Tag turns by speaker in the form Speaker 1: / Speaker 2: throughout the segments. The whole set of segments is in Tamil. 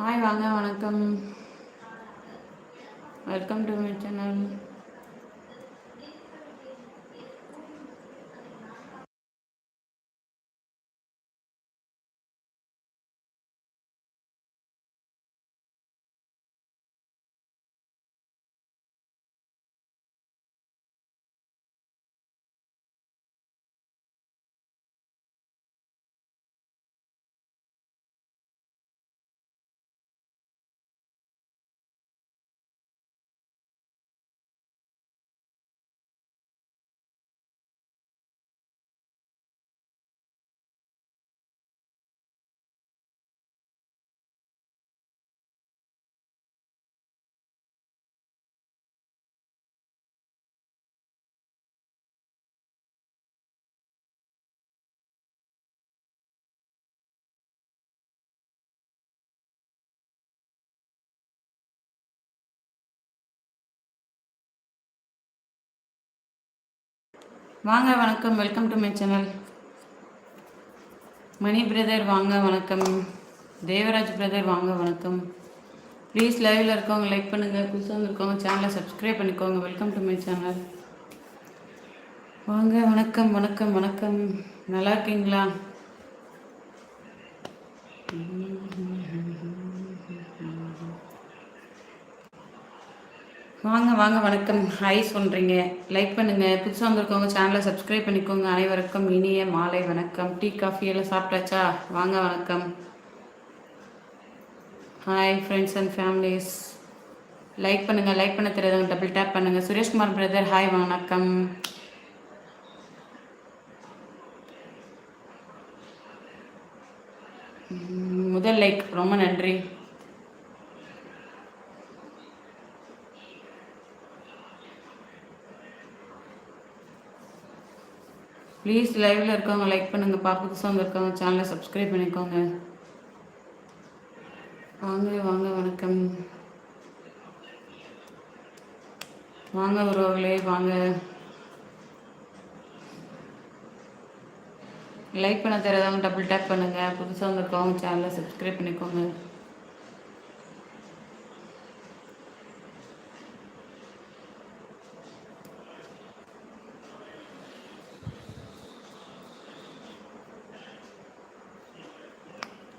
Speaker 1: ஹாய் வாங்க வணக்கம். வெல்கம் டு மை சேனல் வாங்க வணக்கம். Welcome to my channel Mani brother வாங்க வணக்கம். தேவராஜ் பிரதர் வாங்க வணக்கம். ப்ளீஸ் லைவில் இருக்கவங்க லைக் பண்ணுங்கள் புதுசாக இருக்கவங்க சேனலை சப்ஸ்கிரைப் பண்ணிக்கோங்க. வெல்கம் டு மை சேனல் வாங்க வணக்கம் வணக்கம் வணக்கம். நல்லா இருக்கீங்களா? வாங்க வாங்க வணக்கம். ஹாய் சொல்கிறீங்க லைக் பண்ணுங்கள் புதுசாக வந்திருக்கவங்க சேனலை சப்ஸ்கிரைப் பண்ணிக்கோங்க. அனைவருக்கும் இனிய மாலை வணக்கம். டீ காஃபி எல்லாம் சாப்பிட்டாச்சா? வாங்க வணக்கம். Hi friends and families like பண்ணுங்கள் லைக் பண்ண தெரியாதவங்க டபுள் டேப் பண்ணுங்கள் சுரேஷ்குமார் பிரதர் ஹாய் வணக்கம். முதல் லைக் ரொம்ப நன்றி. ப்ளீஸ் லைவில் இருக்கவங்க லைக் பண்ணுங்கப்பா புதுசாக வந்திருக்கவங்க சேனலை சப்ஸ்கிரைப் பண்ணிக்கோங்க. வாங்க வாங்க வணக்கம். வாங்க உறவுகளே வாங்க. லைக் பண்ண தெரியாதவங்க டபுள் டேப் பண்ணுங்கள் புதுசாக வந்திருக்கவங்க சேனலை சப்ஸ்கிரைப் பண்ணிக்கோங்க.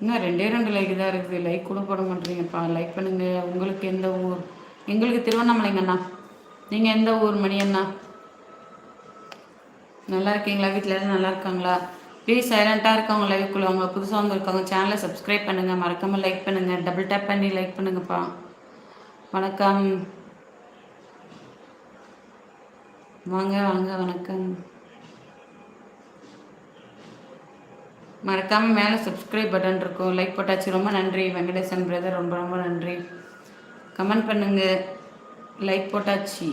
Speaker 1: இன்னும் ரெண்டே ரெண்டு லைக் தான் இருக்குது. லைக் கூட போட மாட்டேறீங்கப்பா லைக் பண்ணுங்க. உங்களுக்கு எந்த ஊர்? எங்களுக்கு திருவண்ணாமலைங்கண்ணா. நீங்கள் எந்த ஊர் மணி அண்ணா நல்லா இருக்கீங்களா? வீட்டில் எல்லாம் நல்லா இருக்காங்களா? ப்ளீஸ் சைலண்ட்டாக இருக்கவங்க லைவ் அவங்க புதுசாக வந்துருக்கவங்க சேனலை சப்ஸ்கிரைப் பண்ணுங்கள் மறக்காமல் லைக் பண்ணுங்கள் டபுள் டேப் பண்ணி லைக் பண்ணுங்கப்பா. வணக்கம். வாங்க வாங்க. வணக்கம். மறக்காமல் மேலே சப்ஸ்கிரைப் பட்டன் இருக்கும். லைக் போட்டாச்சு. ரொம்ப நன்றி. வெங்கடேசன் பிரதர் ரொம்ப ரொம்ப நன்றி. கமெண்ட் பண்ணுங்கள் லைக் போட்டாச்சு.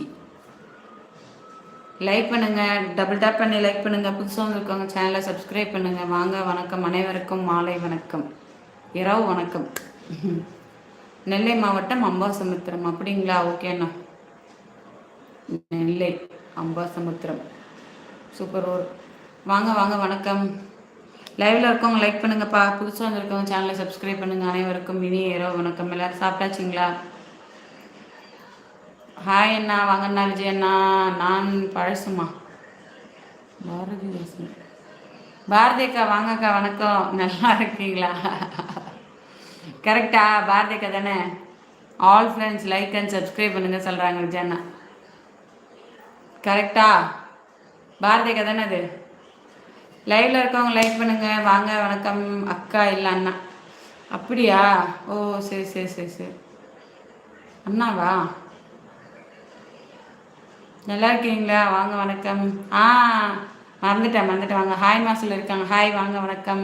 Speaker 1: லைக் பண்ணுங்கள் டபுள் டேப் பண்ணி லைக் பண்ணுங்கள் புதுசாக வந்திருக்கவங்க சேனலை சப்ஸ்கிரைப் பண்ணுங்கள் வாங்க. வணக்கம். அனைவருக்கும் மாலை வணக்கம். இரவு வணக்கம். நெல்லை மாவட்டம் அம்பாசமுத்திரம். அப்படிங்களா? ஓகேண்ணா நெல்லை அம்பாசமுத்திரம். சூப்பர் ஊர் வாங்க வாங்க. வணக்கம். லைவில் இருக்கவங்க லைக் பண்ணுங்கப்பா. புதுசாக வந்திருக்கவங்க சேனலை சப்ஸ்கிரைப் பண்ணுங்க. அனைவருக்கும் இனி ஏரோ வணக்கம். எல்லாரும் சாப்பிட்டாச்சிங்களா? ஹாய் அண்ணா. வாங்கண்ணா விஜய் அண்ணா. நான் பழசுமா பாரதிதாசன் பாரதி அக்கா வாங்கக்கா வணக்கம். நல்லா இருக்கீங்களா? கரெக்டா பாரதி அக்கா தானே? All friends like and subscribe பண்ணுங்க சொல்கிறாங்க விஜய் அண்ணா. கரெக்டா பாரதி அக்கா தானே அது? லைவில் இருக்கவங்க லைக் பண்ணுங்க. வாங்க வணக்கம். அக்கா இல்லை அண்ணா. அப்படியா? ஓ சரி சரி சரி சரி. அண்ணாவா? நல்லா இருக்கீங்களா? வாங்க வணக்கம். ஆ மறந்துட்டேன் மறந்துட்டேன். வாங்க ஹாய் மாசில் இருக்காங்க. ஹாய் வாங்க வணக்கம்.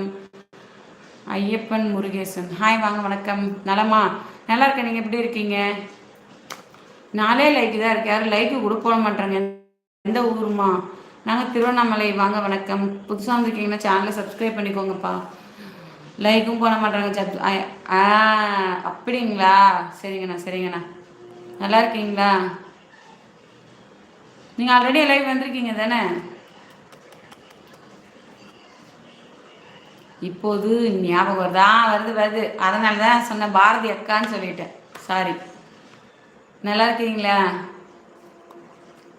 Speaker 1: ஐயப்பன் முருகேசன். ஹாய் வாங்க வணக்கம். நலமா? நல்லா இருக்கேன். நீங்கள் எப்படி இருக்கீங்க? நாளே லைக்கு தான் இருக்கு யாரும் லைக்கு கூட போட எந்த ஊருமா? நாங்கள் திருவண்ணாமலை. வாங்க வணக்கம். புதுசாக வந்திருக்கீங்கன்னா சேனலை சப்ஸ்கிரைப் பண்ணிக்கோங்கப்பா. லைக்கும் போட மாட்டாங்க சப் ஆ அப்படிங்களா? சரிங்கண்ணா சரிங்கண்ணா. நல்லா இருக்கீங்களா? நீங்கள் ஆல்ரெடி லைவ் வந்திருக்கீங்க தானே? இப்போது ஞாபகம் வருதா? வருது வருது. அதனால தான் சொன்னேன் பாரதி அக்கான்னு சொல்லிட்டேன். சாரி நல்லா இருக்கீங்களா?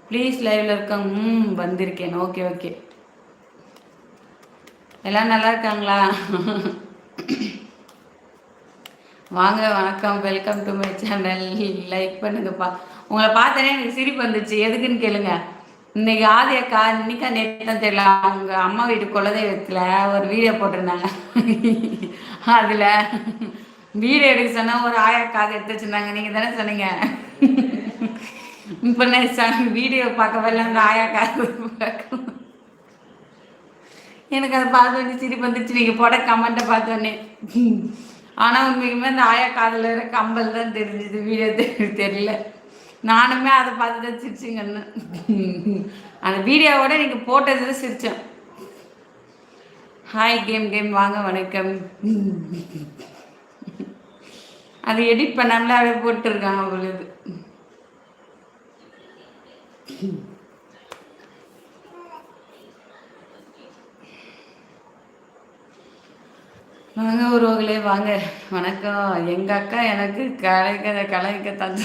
Speaker 1: ப்ளீஸ் லைவ்ல இருக்கேன் ம் வந்திருக்கேன். ஓகே ஓகே எல்லாம் நல்லா இருக்காங்களா? வாங்க வணக்கம். Welcome to my channel like பண்ணுங்கப்பா. உங்களை பார்த்தனே எனக்கு சிரிப்பு வந்துச்சு எதுக்குன்னு கேளுங்க. இன்னைக்கு ஆதி அக்கா இன்னைக்கா நேற்று தெரியல அவங்க அம்மா வீட்டு குலதெய்வத்தில் ஒரு வீடியோ போட்டிருந்தாங்க. அதில் வீடியோ எடுக்க சொன்னால் ஒரு ஆயிரம் காது எடுத்து வச்சுருந்தாங்க. நீங்கள் தானே சொன்னீங்க? இப்போ நான் வீடியோ பார்க்க வரல அந்த ஆயா பார்க்க எனக்கு அதை பார்த்து வந்து சிரிப்பு வந்துச்சு நீங்கள் போட கமெண்ட்டை பார்த்தோன்னே ஆனால் உண்மைக்குமே அந்த ஆயா காதில் இருக்க கம்பல் தான் தெரிஞ்சுது. வீடியோ தெரியல. நானுமே அதை பார்த்து தான் சிரிச்சிங்கன்னு அந்த வீடியோவோட நீங்கள் போட்டது சிரித்தேன் ஹாய் கேம் கேம் வாங்க வணக்கம். அது எடிட் பண்ணாமலே அப்படியே போட்டுருக்காங்க அவங்களுக்கு வாங்க உறவுகளே வாங்க. வணக்கம். எங்க அக்கா எனக்கு கலைக்க கலைக்க தந்த.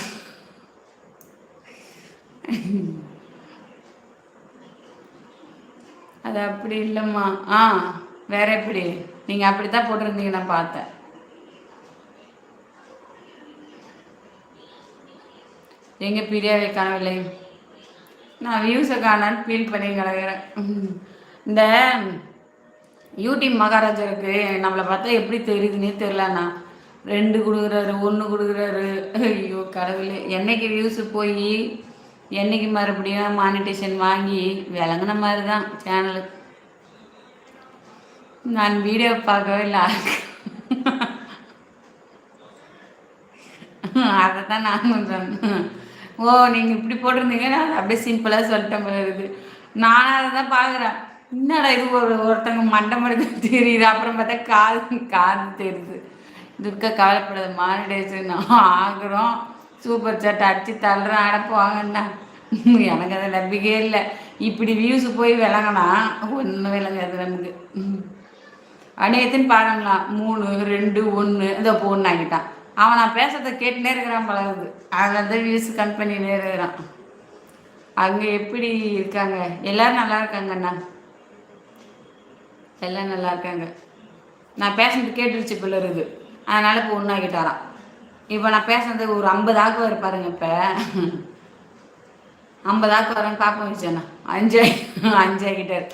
Speaker 1: அது அப்படி இல்லைம்மா. ஆ வேற எப்படி? நீங்க அப்படித்தான் போட்டிருந்தீங்க நான் பார்த்தேன். எங்க பிரியாவை காணவில்லை நான் வியூஸை காணான்னு ஃபீல் பண்ணி கிடக்கிறேன். இந்த யூடியூப் மகாராஜருக்கு நம்மளை பார்த்தா எப்படி தெரியுதுன்னே தெரிலண்ணா ரெண்டு கொடுக்குறாரு ஒன்று கொடுக்குறாரு. ஐயோ கடவுளே. என்னைக்கு வியூஸு போய் என்னைக்கு மறுபடியும் மானிட்டேஷன் வாங்கி விளங்குன மாதிரி தான் சேனலு நான் வீடியோ பார்க்கவே இல்லை. அதை தான் நானும் சொன்னேன். ஓ நீங்கள் இப்படி போட்டிருந்தீங்கன்னா அப்படியே சிம்பிளாக சொல்லிட்டேன் போல இருக்குது. நானும் அதை தான் பார்க்குறேன் என்னடா இது ஒரு ஒருத்தங்க மண்டை எடுக்க தெரியுது. அப்புறம் பார்த்தா காது காது தெரியுது. துர்க்கா கவலைப்படாது மானிடேஷன் ஆகுறோம். சூப்பர் சாட் அடிச்சு தள்ளுறேன். அடப்பு வாங்கண்ணா எனக்கு அதை நம்பிக்கையே இல்லை. இப்படி வியூஸ் போய் விளங்கினா ஒன்றும் விளங்காது நமக்கு. அநேகத்தின்னு பாருங்களா மூணு ரெண்டு ஒன்று இதோ பொண்ணு ஆகிட்டான் அவன் நான் பேசுறதை கேட்டுனே இருக்கிறான் பழகுது அதில் தான் வியூஸ் கன் பண்ணினே இருக்கிறான். அங்கே எப்படி இருக்காங்க? எல்லோரும் நல்லா இருக்காங்கண்ணா. எல்லாம் நல்லா இருக்காங்க. நான் பேசுனது கேட்டுருச்சு பிள்ளை இருக்குது. அதனால் இப்போ ஒன்றாகிட்டாரான் இப்போ நான் பேசுனது ஒரு ஐம்பது ஆக்கு இருப்பாருங்க இப்போ. ஐம்பது ஆக்கு வரேன் பார்ப்போம் வச்சேண்ணா அஞ்சு அஞ்சாகிட்டார்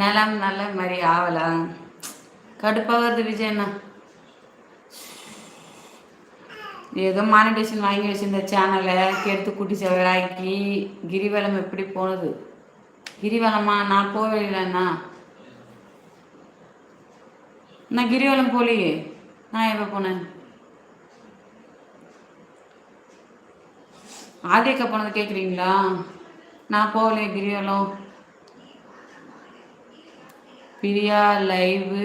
Speaker 1: நிலம் நல்ல மாதிரி ஆகலாம் கடுப்பாக வருது விஜயண்ணா. ஏதோ மானிடேஷன் வாங்கி வச்சிருந்த சேனலை கெடுத்து குட்டி செவராக்கி கிரிவலம் எப்படி போனது? கிரிவலமா? நான் போவே நான் கிரிவலம் போலியே நான் எப்போ போனேன்? ஆதியக்கா போனது கேட்குறீங்களா நான் போகலையே கிரிவலம். பிரியா லைவு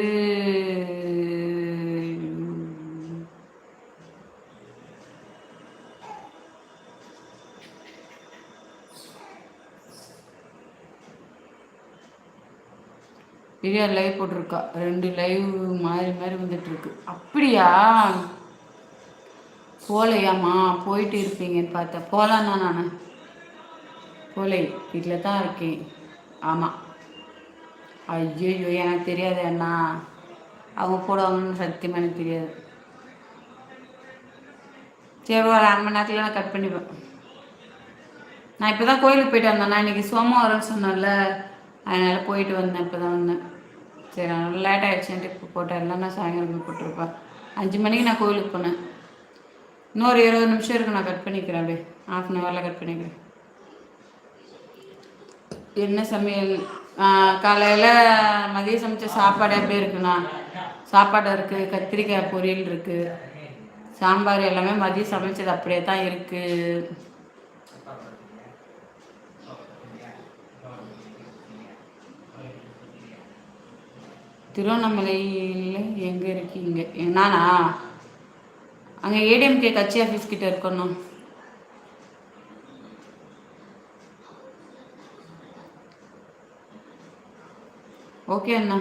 Speaker 1: பிரியா லைவ் போட்டிருக்கா. ரெண்டு லைவ் மாறி மாறி வந்துட்டுருக்கு. அப்படியா? போகலையாம்மா போயிட்டு இருப்பீங்கன்னு பார்த்தேன் போகலான்னா நான். போலை வீட்டில் தான் இருக்கேன். ஆமாம் ஐயோ எனக்கு தெரியாது அண்ணா. அவங்க போடுவாங்கன்னு சத்தியமாக எனக்கு தெரியாது. சரி ஒரு அரை மணி நேரத்தில் நான் கட் பண்ணிப்பேன். நான் இப்போ தான் கோயிலுக்கு போயிட்டு வந்தேன். நான் இன்றைக்கி சோமவாரம்னு சொன்னேன்ல. அதனால் போயிட்டு வந்தேன் இப்போ தான் வந்தேன். சரி நல்லா லேட் ஆகிடுச்சுன்ட்டு இப்போ போட்டேன் இல்லைன்னா சாயங்காலம் போட்டிருப்பேன் அஞ்சு மணிக்கு நான் கோவிலுக்கு போனேன். இன்னொரு இருபது நிமிஷம் இருக்கு நான் கட் பண்ணிக்கிறேன் அப்படியே. ஆஃப் அன் ஹவரில் கட் பண்ணிக்கிறேன். என்ன சமையல்? காலையில் மதியம் சமைச்ச சாப்பாடு எப்படி இருக்குண்ணா சாப்பாடு இருக்குது கத்திரிக்காய் பொரியல் இருக்குது சாம்பார் எல்லாமே மதியம் சமைச்சது அப்படியே தான் இருக்குது திருவண்ணாமலையில் எங்கே இருக்கீங்க நானா அங்கே ஏடிஎம்கே கட்சி ஆஃபீஸ் கிட்ட இருக்கணும். ஓகே அண்ணா.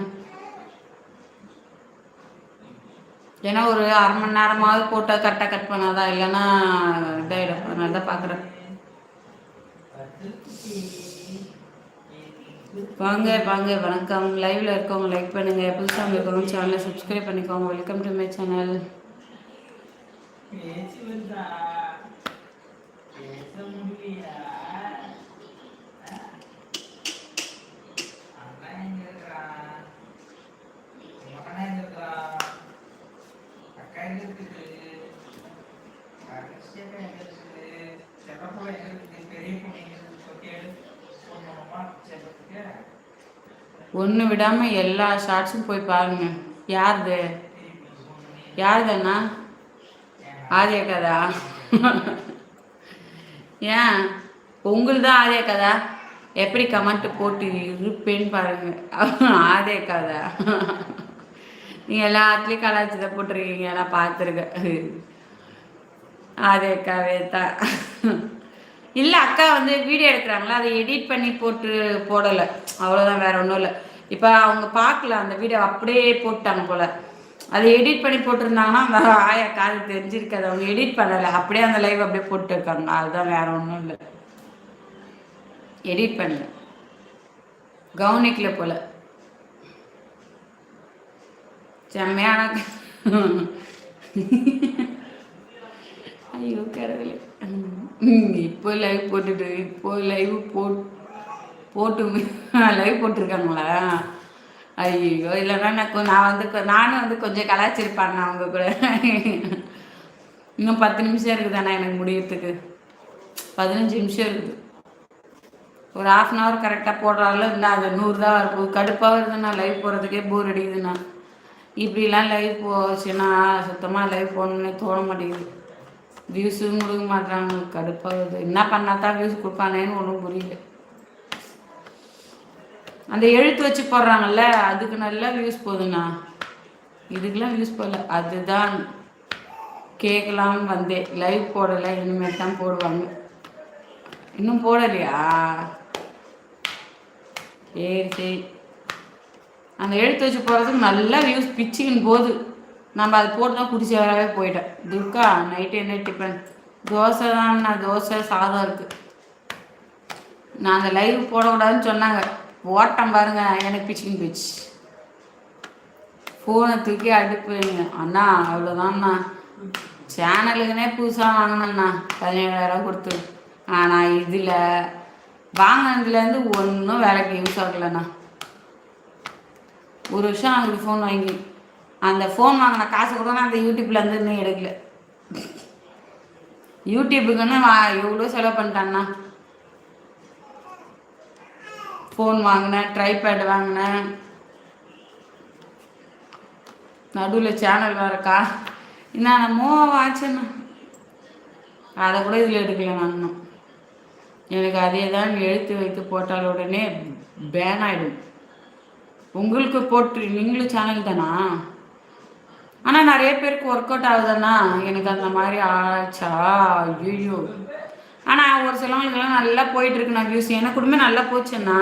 Speaker 1: ஏன்னா ஒரு அரை மணி நேரமாவது போட்டால் கரெக்டாக கட் பண்ணாதான் இல்லைன்னா இதாகிடும் அதனால தான் பார்க்குறேன் வாங்க வாங்க வணக்கம். லைவ்ல இருக்கவங்க லைக் பண்ணுங்க. புதுசாக இருக்கவங்க சேனலை சப்ஸ்கிரைப் பண்ணிக்கோங்க. வெல்கம் டு மை சேனல் ஒன்று விடாமல் எல்லா ஷார்ட்ஸும் போய் பாருங்க. யாருது? யாருதண்ணா? ஆதிய கதா ஏன்? உங்களுக்கு தான் ஆதிய கதா எப்படி கமெண்ட் போட்டு இருப்பேன்னு பாருங்க. ஆதிய கதா நீங்கள் எல்லாத்துலேயும் கலாச்சாரத்தை போட்டிருக்கீங்க. எல்லாம் பார்த்துருக்கேன். ஆதிய கவே தான். இல்லை அக்கா வந்து வீடியோ எடுக்கிறாங்களா? அதை எடிட் பண்ணி போட்டு போடலை. அவ்வளோதான் வேற ஒன்றும் இல்லை. இப்போ அவங்க பார்க்கல அந்த வீடியோ அப்படியே போட்டாங்க போல். அதை எடிட் பண்ணி போட்டிருந்தாங்கன்னா அந்த ஆயா காது தெரிஞ்சிருக்காது. அவங்க எடிட் பண்ணலை. அப்படியே அந்த லைவ் அப்படியே போட்டுருக்காங்க. அதுதான் வேற ஒன்றும் இல்லை. எடிட் பண்ணல. கவனிக்கல போல. செம்மையான ஐயோ கடவுளே. இப்போ லைவ் போட்டுட்டு இப்போ லைவ் போட்டு போட்டு லைவ் போட்டிருக்காங்களா ஐயோ இல்லைன்னா நான் நான் வந்து நானும் வந்து கொஞ்சம் கலாச்சிருப்பாங்க அவங்க கூட. இன்னும் பத்து நிமிஷம் இருக்குதாண்ணா எனக்கு முடியறதுக்கு. பதினஞ்சு நிமிஷம் இருக்குது. ஒரு ஆஃப் அன் ஹவர் கரெக்டாக போடுறாலும் இல்லை அது நூறு தான் இருக்கும் கடுப்பாக வருதுண்ணா லைவ் போகிறதுக்கே போர் அடிக்குதுண்ணா. இப்படிலாம் லைவ் போச்சுன்னா சுத்தமாக லைவ் போகணுன்னு தோண மாட்டேங்குது. வியூஸும் கொடுக்க மாட்டாங்க கடுப்பாகுது என்ன பண்ணால் தான் வியூஸ் கொடுப்பானேன்னு ஒன்றும் புரியல. அந்த எழுத்து வச்சு போடுறாங்கல்ல அதுக்கு நல்லா வியூஸ் போகுதுண்ணா இதுக்கெல்லாம் வியூஸ் போடல. அதுதான் கேட்கலாம் வந்தேன் லைவ் போடலை இனிமேல் தான் போடுவாங்க. இன்னும் போடலையா? சரி சரி. அந்த எழுத்து வச்சு போகிறதுக்கு நல்லா வியூஸ் பிச்சுக்கின்னு போகுது. நம்ம அது போட்டு தான் குடிச்சாவே போயிட்டேன் துர்கா நைட்டு என்ன டிஃபன் தோசை தான் நான் தோசை சாதம் இருக்குது நான் அந்த லைவ் போடக்கூடாதுன்னு சொன்னாங்க. ஓட்டம் பாருங்க எனக்கு பிச்சுக்கின்னு போச்சு ஃபோனை தூக்கி அடுப்புங்க அண்ணா அவ்வளோதான்ண்ணா சேனலுக்குனே புதுசாக வாங்கினேண்ணா பதினேழாயிரம் கொடுத்து. ஆனால் இதில் வாங்கினதுலேருந்து ஒன்றும் வேலைக்கு யூஸ் ஆகலைண்ணா. ஒரு வருஷம் அவங்களுக்கு ஃபோன் வாங்கி. அந்த ஃபோன் வாங்கின காசு கூட நான் அந்த யூடியூப்லேருந்து இன்னும் எடுக்கல. யூடியூபுக்குன்னு எவ்வளோ செலவு பண்ணிட்டான்னா? ஃபோன் வாங்கினேன் ட்ரைபேட் வாங்கினேன். நடுவில் சேனல் வேறக்கா என்னென்னமோ வாட்சண்ணா அதை கூட இதில் எடுக்கல நான் இன்னும். எனக்கு அதே தான் எழுத்து வைத்து போட்டால் உடனே பேன் ஆகிடும் உங்களுக்கு போட்டு நீங்களும் சேனல் தானா? ஆனால் நிறைய பேருக்கு ஒர்க் அவுட் ஆகுதுன்னா எனக்கு அந்த மாதிரி ஆச்சா? ஐயோ ஆனால் ஒரு சிலவங்களுக்கெல்லாம் நல்லா போயிட்டுருக்கு நான் வியூஸ் எனக்கு குடும்பமே நல்லா போச்சுன்னா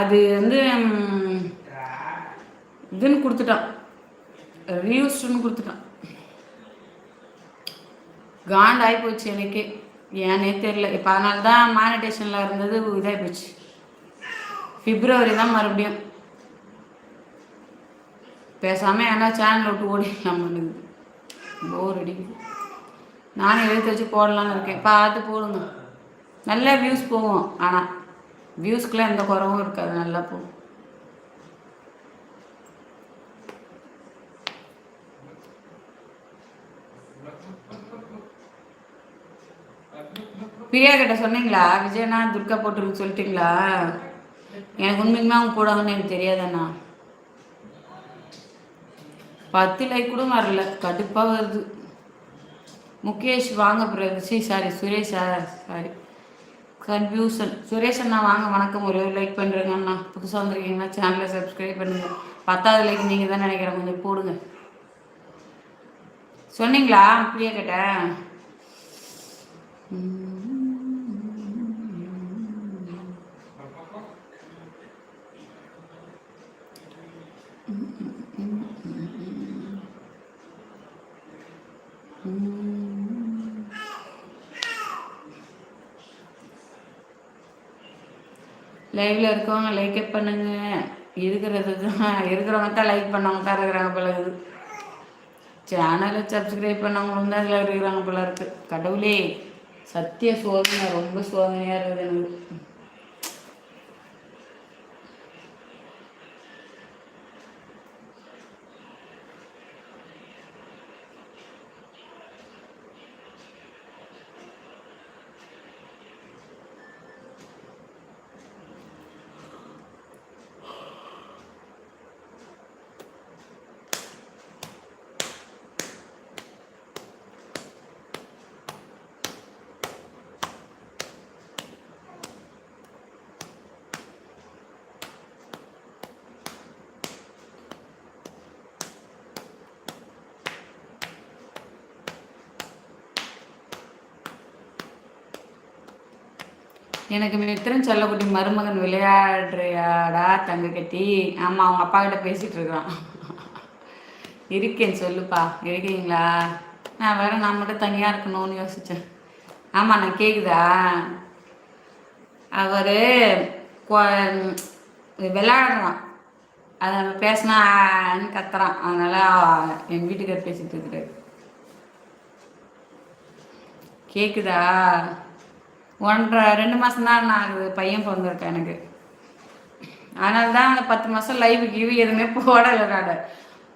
Speaker 1: அது வந்து இதுன்னு கொடுத்துட்டான். ரியூஸ்டுன்னு கொடுத்துட்டான். காண்ட் ஆகி போச்சு எனக்கு. ஏன்னே தெரில இப்போ அதனால தான் மானிட்டேஷனில் இருந்தது இதாகி போச்சு. பிப்ரவரி தான் மறுபடியும். பேசாமல் ஏன்னா சேனல் விட்டு ஓடிக்கலாம் பண்ணுது போர் அடிக்குது. நானும் எழுத்து வச்சு போடலான்னு இருக்கேன். பார்த்து போடுங்க. நல்ல வியூஸ் போகும். ஆனால் வியூஸ்க்கெலாம் எந்த குறவும் இருக்காது. நல்லா போகும். பிரியா கிட்ட சொன்னீங்களா? விஜயனா துர்கா போட்டுருக்கு சொல்லிட்டீங்களா? எனக்கு உண்மைக்குமே அவங்க போடுவாங்கன்னு எனக்கு தெரியாதண்ணா பத்து லைக் கூட வரல. கடுப்பாக வருது. முகேஷ் வாங்க பிரதர்ஷி சாரி சுரேஷா சாரி கன்ஃபியூசன் சுரேஷ் அண்ணா வாங்க வணக்கம். ஒரே ஒரு லைக் பண்ணுறேங்க அண்ணா. புதுசாக வந்திருக்கீங்கன்னா சேனலை சப்ஸ்கிரைப் பண்ணுங்கள் பத்தாவது லைக் நீங்கள் தான் நினைக்கிறேன். கொஞ்சம் போடுங்க. சொன்னீங்களா? அப்படியே கேட்டேன் லைவ்ல இருக்கவங்க லைக் பண்ணுங்க. இருக்கிறது தான். இருக்கிறவங்க தான் லைக் பண்ணவங்க தான் இருக்கிறாங்க போல இருக்குது சேனலை சப்ஸ்கிரைப் பண்ணவங்களும் தான் இதில் இருக்கிறாங்க போல இருக்கு. கடவுளே சத்திய சோதனை ரொம்ப சோதனையாக இருக்குது எனக்கு. எனக்கு மித்திரன் சொல்லக்கூடிய மருமகன் விளையாடுறியாடா தங்க கட்டி ஆமாம் அவங்க அப்பா கிட்ட பேசிகிட்டு இருக்கிறான் இருக்கேன் சொல்லுப்பா. இருக்கீங்களா? நான் வேற நான் மட்டும் தனியாக இருக்கணும்னு யோசித்தேன் ஆமாம் நான் கேட்குதா அவர் விளையாடுறான். அதை நம்ம பேசினான்னு கத்துறான். அதனால் என் வீட்டுக்கார் பேசிட்டு இருக்கிறாரு. கேட்குதா ஒன்றரை ரெண்டு மாதம் தான் நான் பையன் பிறந்திருக்கேன் எனக்கு. அதனால தான் அந்த பத்து மாதம் லைவ் கிவி எதுவுமே போடலை நான்.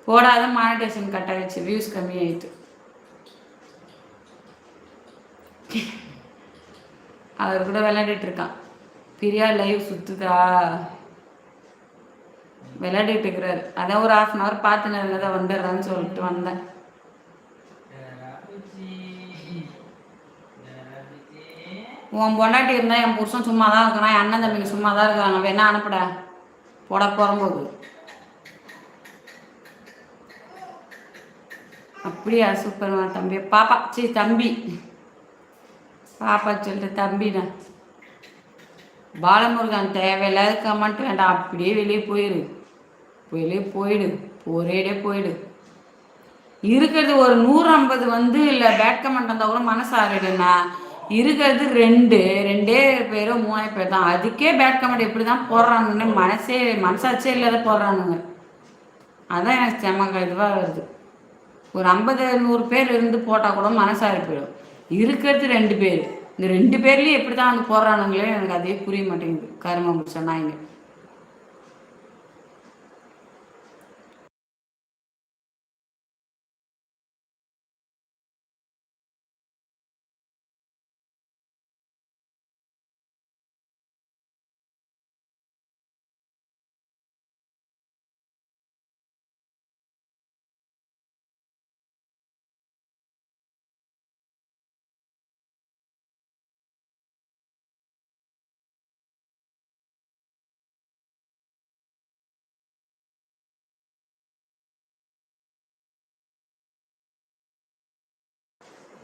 Speaker 1: போடாத மானிட்டேஷன் கட் ஆகிடுச்சு வியூஸ் கம்மியாயிட்டு. அவர் கூட விளையாடிட்டு இருக்கான். பிரியா லைவ் சுத்துதா? விளையாடிட்டு இருக்கிறாரு. அதான் ஒரு ஹாஃப் அன் ஹவர் பார்த்துன்னு இருந்ததை வந்துடுறான்னு சொல்லிட்டு வந்தேன். உன் பொண்டாட்டி இருந்தால் என் புருஷன் சும்மா தான் இருக்கிறான் என் அண்ணன் தம்பிக்கு சும்மா தான் இருக்காங்க வேணா அனுப்பட? போட போகும்போது அப்படியா சூப்பர்மா தம்பி. பாப்பா சரி தம்பி. பாப்பா சொல்லிட்டு தம்பிண்ணா பாலமுருகன் தேவையில்லாத கமெண்ட் வேண்டாம் அப்படியே வெளியே போயிடு வெளியே போயிடு. ஒரேடே போயிடு. இருக்கிறது ஒரு நூறு ஐம்பது வந்து இல்லை பேட் கமெண்ட் வந்தால் கூட மனசு ஆறிடுண்ணா இருக்கிறது ரெண்டு. ரெண்டே பேரும் மூணே பேர் தான். அதுக்கே பேட் கமெண்ட் எப்படி தான் போடுறாங்கன்னு மனசே மனசாச்சே இல்லாத போடுறானுங்க. அதான் எனக்கு செம்மங்க இதுவாக வருது. ஒரு ஐம்பது நூறு பேர் இருந்து போட்டால் கூட மனசாக போயிடும். இருக்கிறது ரெண்டு பேர். இந்த ரெண்டு பேர்லேயும் எப்படி தான் வந்து போடுறானுங்களே எனக்கு அதே புரிய மாட்டேங்குது. கருமம் சொன்னாங்க.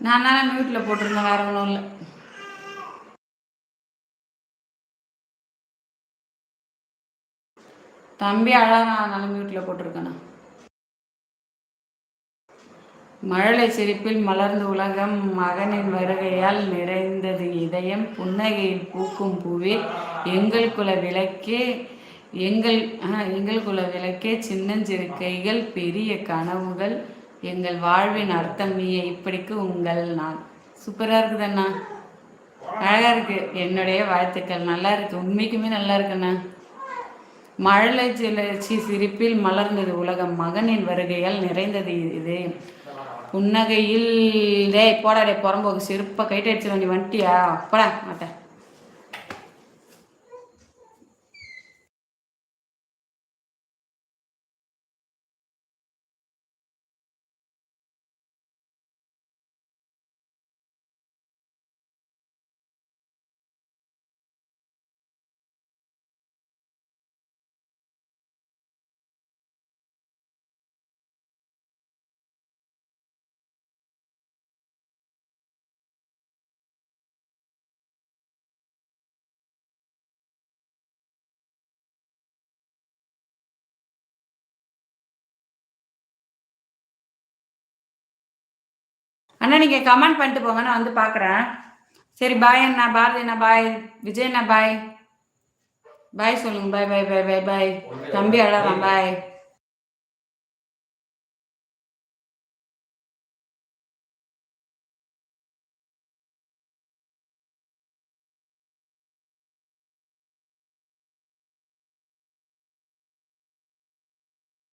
Speaker 1: நான் தானே மியூட்டில் போட்டிருந்தேன் வேற ஒன்றும் இல்லை. தம்பி அழகா நல்ல மியூட்டில் போட்டிருக்கேண்ணா மழலை சிரிப்பில் மலர்ந்த உலகம் மகனின் வருகையால் நிறைந்தது இதயம். புன்னகையில் பூக்கும் பூவே எங்கள் குல விளக்கே எங்கள் எங்கள் குல விளக்கே சின்னஞ்சிறு கைகள் பெரிய கனவுகள். எங்கள் வாழ்வின் அர்த்தம் நீயே இப்படிக்கு உங்கள் நான். சூப்பராக இருக்குது அண்ணா. அழகாக இருக்கு. என்னுடைய வாழ்த்துக்கள். நல்லா இருக்கு. உண்மைக்குமே நல்லா இருக்குண்ணா மழலை சுழற்சி சிரிப்பில் மலர்ந்தது உலகம். மகனின் வருகையால் நிறைந்தது இது. புன்னகையில் டே போடா டே புறம்போக்கு. செருப்பை கைட்டு அடிச்சு நீ வந்துட்டியா போடா மாட்டேன் அண்ணா நீங்கள் கமெண்ட் பண்ணிட்டு போங்க. நான் வந்து பார்க்குறேன். சரி பாய் அண்ணா. பாரதி அண்ணா பாய் விஜய் அண்ணா பாய் பாய் சொல்லுங்க. பாய் பாய் பாய் பாய் பாய் தம்பி அழகான் பாய்